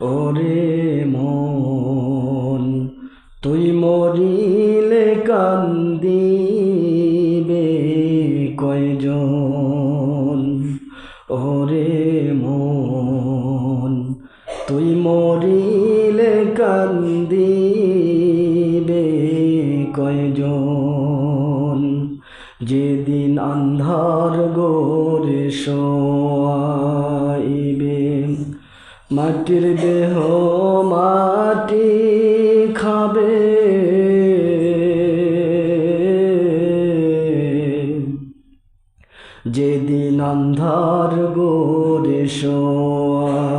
ওরে মন, তুই মরিলে কান্দিবে কয়জন? ওরে মন, তুই মরিলে কান্দিবে কয়জন? যেদিন আন্ধার গোরে শোয়াইবে মাটির দেহ মাটি খাবে। যেদিন অন্ধার গোরে শোয়াইবে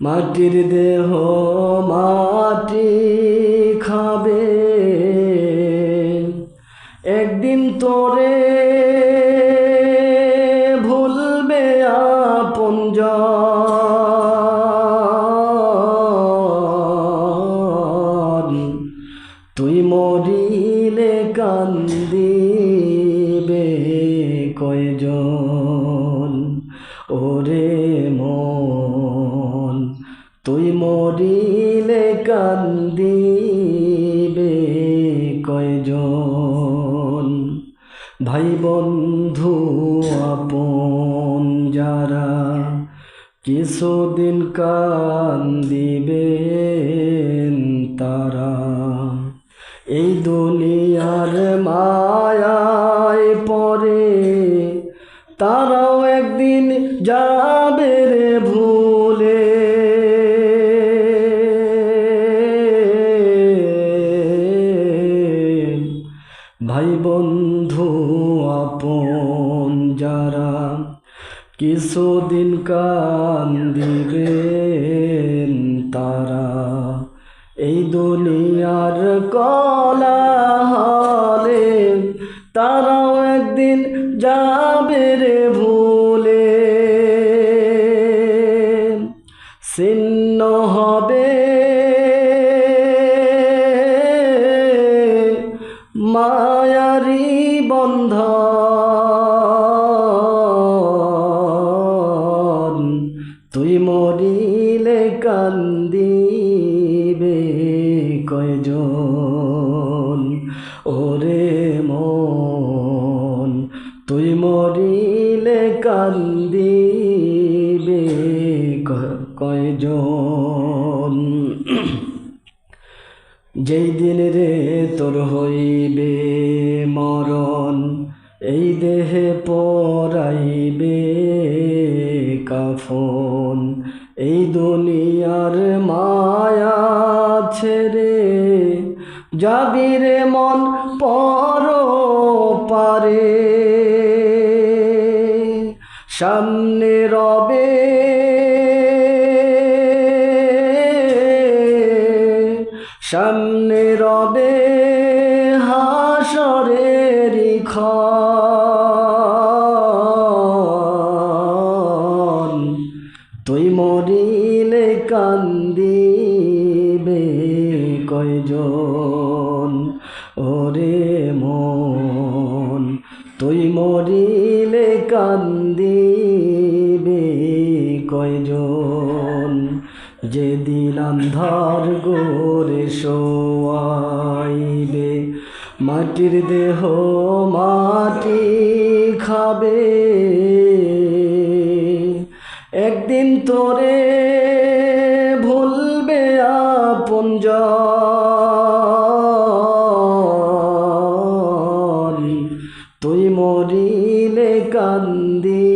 মাটির দেহ মাটি তুই মরিলে কান্দিবে কয়জন? ওরে মন, তুই মরিলে কান্দিবে কয়জন? ভাই বন্ধু আপন যারা কিছুদিন কান্দিবেন তারা এই দুনিয়ার মায়ায় পরে তারাও একদিন যাবে রে ভুলে। ভাই বন্ধু, আপন যারা কিছুদিন কান্দিবেন তারা এই দুনিয়ার কলা হলে তারাও একদিন যাবে রে ভুলে মরিলে কান্দিবে ক- কয়জন? যেই দিন রে তোর হইবে মরণ, এই দেহে পরাইবে কাফন। এই দুনিয়ার মায়া ছেড়ে যাবি রে মন পর পারে। সামনে রবে। সামনে রবে হাসরের খন। তুই মরিলে কান্দিবে কয়জন? ওরে মন, তুই মরিলে কান্দিবে যে দিন আন্ধার গোরে শোয়াইবে মাটির দেহ মাটি খাবে। একদিন তোরে ভুলবে আপনজন তুই মরিলে কান্দি